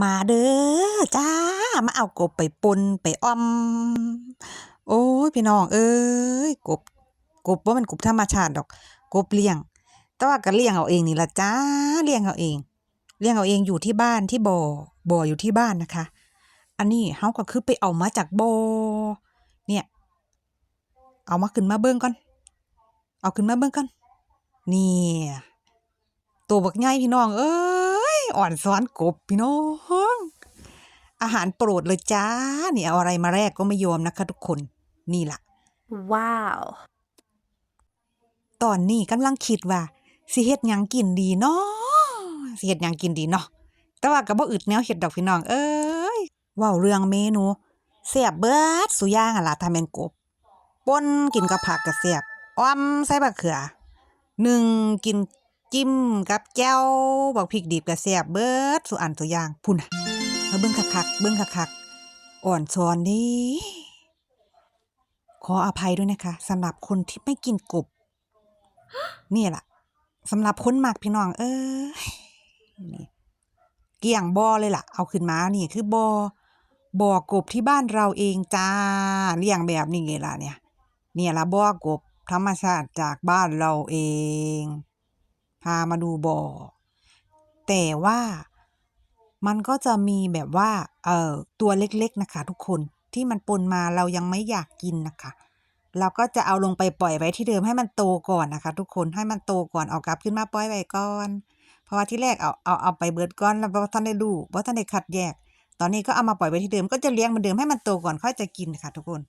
มาเด้อจ้า มาเอากบไปปนไปอ้อม โอ้ยพี่น้องเอ้ยกบกบบ่แม่นกบธรรมชาติดอก กบเลี้ยง แต่ว่าก็เลี้ยงเอาเองนี่ละจ้าเลี้ยงเอาเอง เลี้ยงเอาเองอยู่ที่บ้านที่บ่อบ่ออยู่ที่บ้านนะคะ อันนี้เราก็คือไปเอามาจากบ่อเนี่ย เอามาขึ้นมาเบิ่งก่อน เอาขึ้นมาเบิ่งก่อนนี่ตัวบักใหญ่พี่น้อง เอ้ย อ่อนซ้อนกบพี่น้องอาหารโปรดเลยจ้านี่เอาอะไรมาแลกก็ไม่ยอมนะคะทุกคนนี่ล่ะ Wow. ตอนนี้กำลังคิดว่าสิเฮ็ดหยังกินดีเนาะสิเฮ็ดหยังกินดีเนาะแต่ว่าก็บ่อึดแนวเฮ็ดดอกพี่น้อง เอ้ยเว้าเรื่องเมนูแซ่บเบิดซุอย่างอะล่ะถ้าแม่นกบป่นกินกับผักก็แซ่บอ้อมใส่บักเขือนึ่งกิน จิ้มกับแจ่วบักพริกดิบก็แซ่บเบิดซุอันซุอย่างพุ่นน่ะมาเบิ่งคักๆเบิ่งคักๆอ่อนช้อนเด้ขออภัยด้วยนะคะสำหรับคนที่ไม่กินกบนี่ล่ะสำหรับคนมักพี่น้อง เอ้ยนี่เกี่ยงบ่อเลยล่ะ เอาขึ้นมานี่คือบ่อบ่อกบที่บ้านเราเองจ้าเลี้ยงแบบนี้ไงล่ะเนี่ย เนี่ยละบ่อกบธรรมชาติจากบ้านเราเอง พามาดูบ่อ แต่ว่ามันก็จะมีแบบว่า เอ่อ ตัวเล็กๆนะคะ ทุกคนที่มันปนมาเรายังไม่อยากกินนะคะ เราก็จะเอาลงไปปล่อยไว้ที่เดิมให้มันโตก่อนนะคะ ทุกคนให้มันโตก่อนเอากลับขึ้นมาปล่อยไว้ก่อน เพราะว่าที่แรกเอาเอาเอาไปเบิดก่อนแล้วบ่ทันได้ดูบ่ทันได้คัดแยก ตอนนี้ก็เอามาปล่อยไว้ที่เดิมก็จะเลี้ยงเหมือนเดิมให้มันโตก่อนค่อยจะกินค่ะ ทุกคน